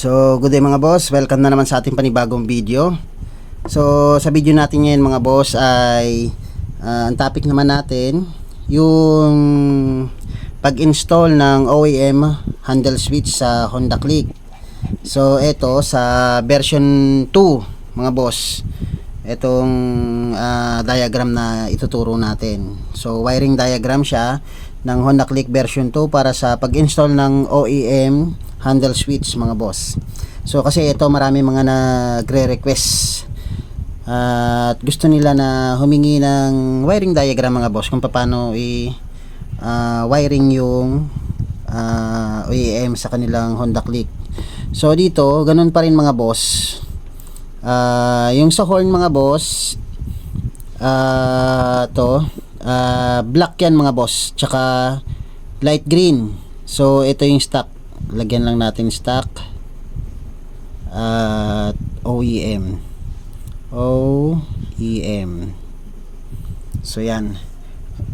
So, good day mga boss. Welcome na naman sa ating panibagong video. So, sa video natin ngayon mga boss ay ah, ang topic naman natin yung pag-install ng OEM handle switch sa Honda Click. So, ito sa version 2 mga boss. Itong ah, diagram na ituturo natin. So, wiring diagram siya ng Honda Click version 2 para sa pag-install ng OEM handle switch mga boss. So kasi ito marami mga nagre-request at gusto nila na humingi ng wiring diagram mga boss kung paano i ah, wiring yung ah, OEM sa kanilang Honda Click. So dito, ganun pa rin mga boss. Ah, yung sa horn mga boss, ah to, ah, black yan mga boss, tsaka light green. So ito yung stock. Lagyan lang natin stock at OEM. OEM. So yan.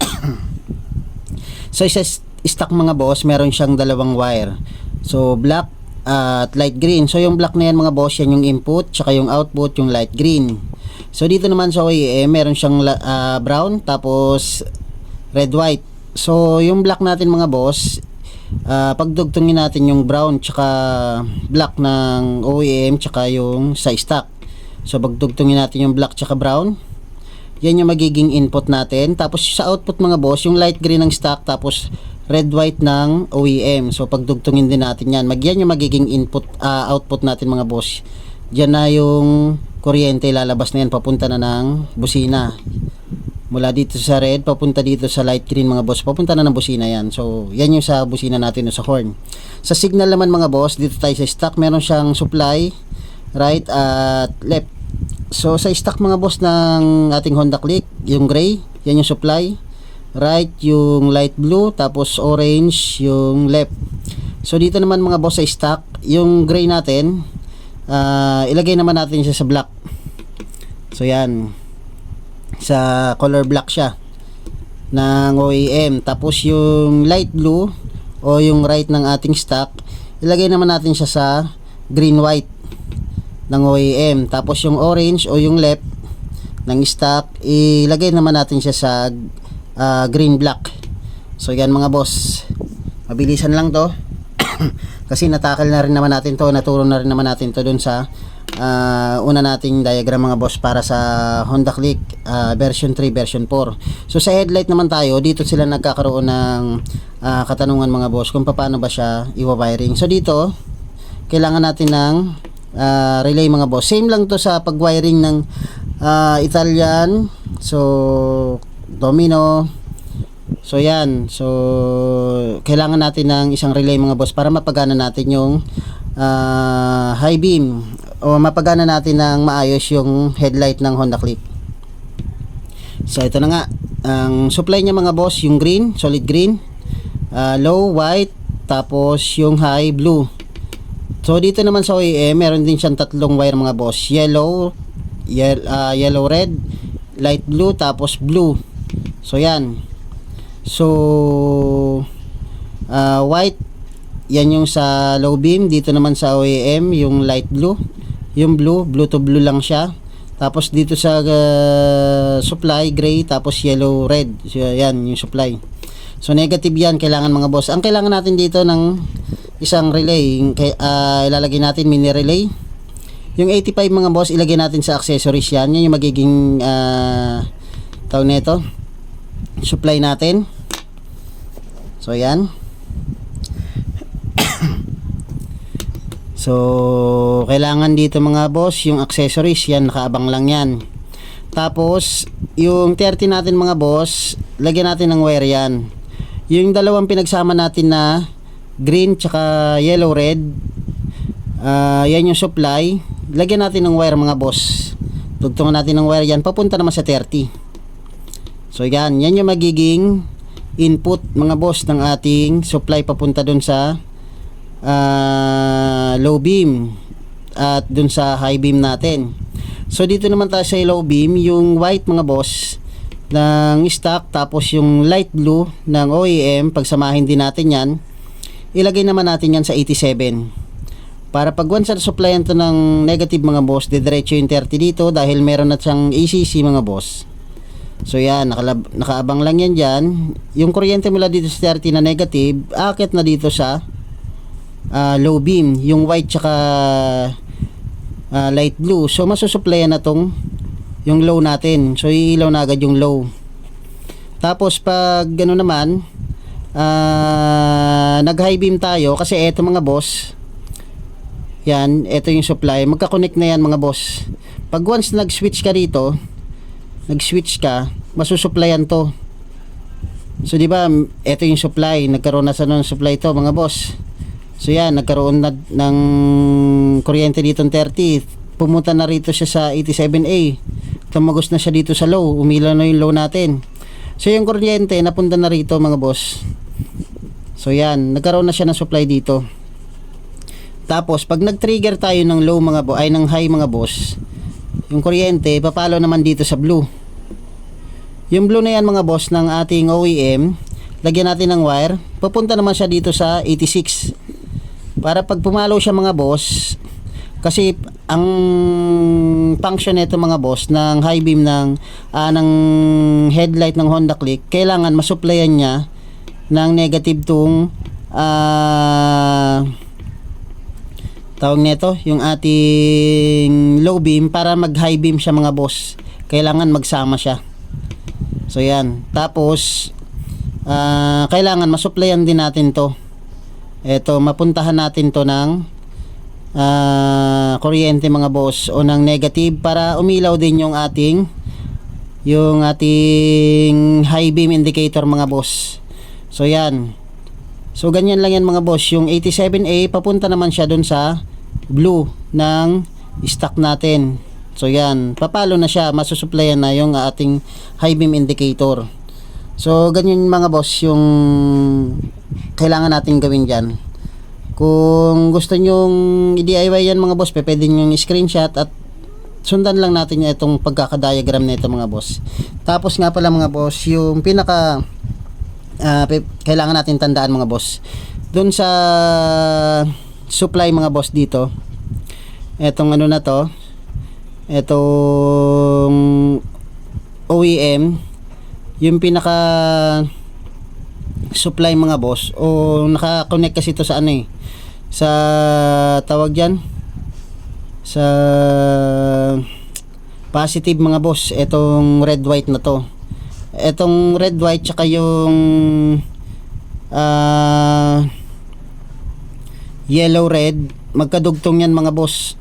so sa s- stock mga boss, meron siyang dalawang wire. So black at light green. So yung black na yan mga boss, yan yung input, tsaka yung output, yung light green. So dito naman sa OEM, meron siyang ah, brown, tapos red white. So yung black natin mga boss, ah, pagdugtungin natin yung brown tsaka black ng OEM tsaka yung sa stock. So pagdugtungin natin yung black tsaka brown, yan yung magiging input natin. Tapos sa output mga boss, yung light green ng stock tapos red white ng OEM. So pagdugtungin din natin yan. Mag yan yung magiging input ah, output natin mga boss. Diyan na yung kuryente lalabas na yan papunta na ng busina. Mula dito sa red papunta dito sa light green mga boss. Papunta na ng busina yan. So yan yung sa busina natin sa horn. Sa signal naman mga boss, dito tayo sa stock meron siyang supply right at left. So sa stock mga boss ng ating Honda Click, yung gray, yan yung supply. Right, yung light blue, tapos orange, yung left. So dito naman mga boss sa stock, yung gray natin, ah, ilagay naman natin siya sa black. So yan, sa color black siya ng OEM. Tapos yung light blue o yung right ng ating stock, ilagay naman natin siya sa green white ng OEM. Tapos yung orange o yung left ng stock, ilagay naman natin siya sa ah, green black. So yan mga boss. Mabilisan lang to. Kasi natakal na rin naman natin to, naturo na rin naman natin to dun sa ah, una nating diagram mga boss para sa Honda Click ah, version 3, version 4. So sa headlight naman tayo, dito sila nagkakaroon ng ah, katanungan mga boss kung paano ba siya i-wiring. So dito, kailangan natin ng ah, relay mga boss. Same lang to sa pag-wiring ng ah, Italian. So domino. So yan. So kailangan natin ng isang relay mga boss para mapagana natin yung ah, high beam o mapagana natin ng maayos yung headlight ng Honda Click. So ito na nga. Ang supply niya mga boss yung green, solid green, ah, low white, tapos yung high blue. So dito naman sa OEM, meron din siyang tatlong wire mga boss. Yellow, yel, ah, yellow red, light blue, tapos blue. So yan. So ah, white yan yung sa low beam. Dito naman sa OEM yung light blue. Yung blue blue to blue lang siya. Tapos dito sa ah, supply gray tapos yellow red. So yan yung supply. So negative yan kailangan mga boss. Ang kailangan natin dito ng isang relay ah, ilalagay natin mini relay. Yung 85 mga boss ilagay natin sa accessories yan. Yan yung magiging uh, tawag nito supply natin so yan So, kailangan dito mga boss, yung accessories, yan, nakaabang lang yan. Tapos, yung 30 natin mga boss, lagyan natin ng wire yan. Yung dalawang pinagsama natin na green tsaka yellow red, ah, yan yung supply. Lagyan natin ng wire mga boss. Tugtungan natin ng wire yan, papunta naman sa 30. So, yan, yan yung magiging input mga boss ng ating supply papunta dun sa ah, low beam at dun sa high beam natin. So dito naman tayo sa low beam, yung white mga boss ng stock tapos yung light blue ng OEM, pagsamahin din natin yan. Ilagay naman natin yan sa 87. Para pag once na supplyan to ng negative mga boss, didiretso yung 30 dito dahil meron na siyang ACC mga boss. So yan, nakalab, nakaabang lang yan dyan. Yung kuryente mula dito sa 30 na negative, akit na dito sa ah, low beam, yung white tsaka ah, light blue. So masusuplayan na tong yung low natin. So iilaw na agad yung low. Tapos pag gano'n naman, ah, nag high beam tayo kasi eto mga boss, yan, eto yung supply. Magka-connect na yan mga boss. Pag once nag-switch ka dito, nag-switch ka, masusuplayan to. So di ba, eto yung supply, nagkaroon na sa ng supply to mga boss. So yan, nagkaroon na ng kuryente dito ng 30. Pumunta na rito siya sa 87A. Tumagos na siya dito sa low, umilaw na yung low natin. So yung kuryente napunta na rito mga boss. So yan, nagkaroon na siya ng supply dito. Tapos pag nag-trigger tayo ng low mga bo ay ng high mga boss, yung kuryente papalo naman dito sa blue. Yung blue na yan mga boss ng ating OEM, lagyan natin ng wire, papunta naman siya dito sa 86. Para pag pumalo siya mga boss, kasi ang function nito mga boss ng high beam ng ah, ng headlight ng Honda Click, kailangan masupplyan niya ng negative tong ah tawag nito yung ating low beam para mag high beam siya mga boss. Kailangan magsama siya. So yan. Tapos ah, kailangan masuplayan din natin to. Eto mapuntahan natin to ng ah, kuryente mga boss o ng negative para umilaw din yung ating yung ating high beam indicator mga boss. So yan. So ganyan lang yan mga boss. Yung 87A papunta naman siya dun sa blue ng stock natin. So yan, papalo na siya, masusuplayan na yung ating high beam indicator. So ganyan mga boss yung kailangan natin gawin dyan. Kung gusto nyong i-DIY yan mga boss, pwede nyo screenshot at sundan lang natin itong pagkakadiagram na ito mga boss. Tapos nga pala mga boss, yung pinaka pe- kailangan natin tandaan mga boss. Doon sa supply mga boss dito, etong ano na to, etong OEM, yung pinaka supply mga boss o naka-connect kasi to sa ano eh sa tawag diyan sa positive mga boss etong red white na to. Etong red white tsaka yung ah, yellow red magkadugtong yan mga boss.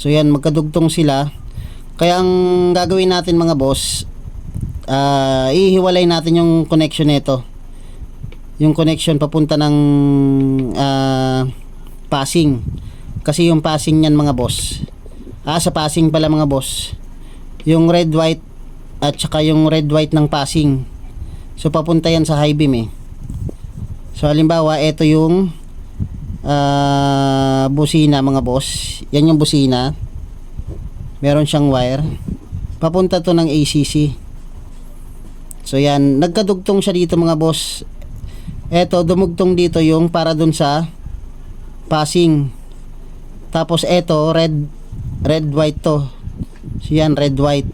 So yan magkadugtong sila. Kaya ang gagawin natin mga boss ah, ihiwalay natin yung connection nito. Yung connection papunta ng ah, passing. Kasi yung passing niyan mga boss ah sa passing pala mga boss yung red white at saka yung red white ng passing. So papunta yan sa high beam eh. So halimbawa ito yung ah, busina mga boss. Yan yung busina. Meron siyang wire. Papunta to ng ACC so yan. Nagkadugtong siya dito mga boss. Eto dumugtong dito yung para dun sa passing. Tapos eto red red white to. So yan red white.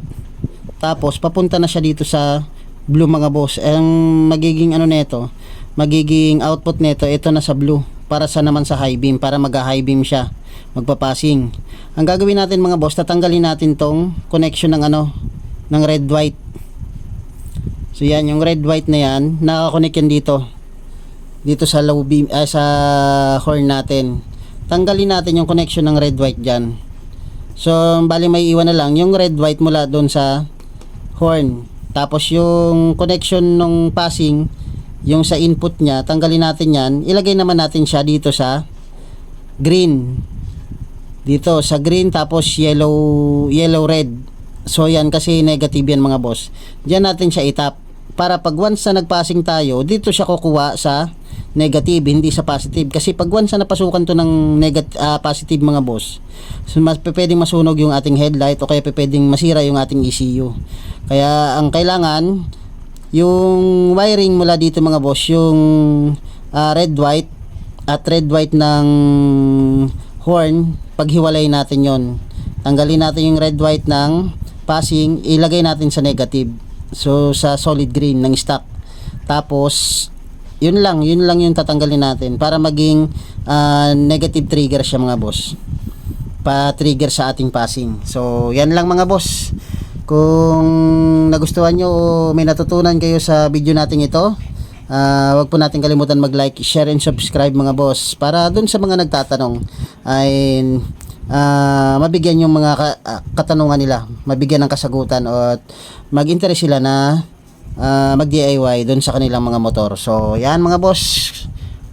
Tapos papunta na siya dito sa blue mga boss. Ang magiging ano nito, magiging output nito ito na sa blue para sa naman sa high beam para mag-high beam siya magpapasing. Ang gagawin natin mga boss, tatanggalin natin tong connection ng ano ng red white. So yan, yung red white na yan, nakakonect yan dito. Dito sa low beam, ah, sa horn natin. Tanggalin natin yung connection ng red white diyan. So, bali may iwan na lang yung red white mula doon sa horn. Tapos yung connection ng passing, yung sa input niya, tanggalin natin yan. Ilagay naman natin siya dito sa green. Dito sa green tapos yellow yellow red. So yan kasi negative yan mga boss. Diyan natin siya itap para pag once na nagpassing tayo, dito siya kukuha sa negative, hindi sa positive. Kasi pag once na napasukan to ng negative, positive mga boss, so mas pwedeng masunog yung ating headlight o kaya pwedeng masira yung ating ECU. Kaya ang kailangan, yung wiring mula dito mga boss, yung ah, red white at red white ng horn, paghiwalay natin yon. Tanggalin natin yung red white ng passing, ilagay natin sa negative. So sa solid green ng stock. Tapos yun lang, yun lang yung tatanggalin natin para maging ah, negative trigger siya mga boss. Pa-trigger sa ating passing. So yan lang mga boss. Kung nagustuhan nyo o may natutunan kayo sa video natin ito, ah, wag po natin kalimutan mag-like, share, and subscribe mga boss para dun sa mga nagtatanong ay ah, mabigyan yung mga ka- ah, katanungan nila, mabigyan ng kasagutan o mag-interest sila na ah, mag-DIY dun sa kanilang mga motor. So, yan mga boss.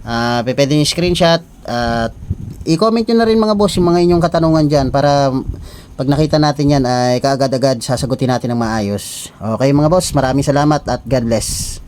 Uh, pwede nyo screenshot at i-comment nyo na rin mga boss yung mga inyong katanungan dyan para pag nakita natin yan ay kaagad-agad sasagutin natin ng maayos. Okay mga boss, maraming salamat at God bless.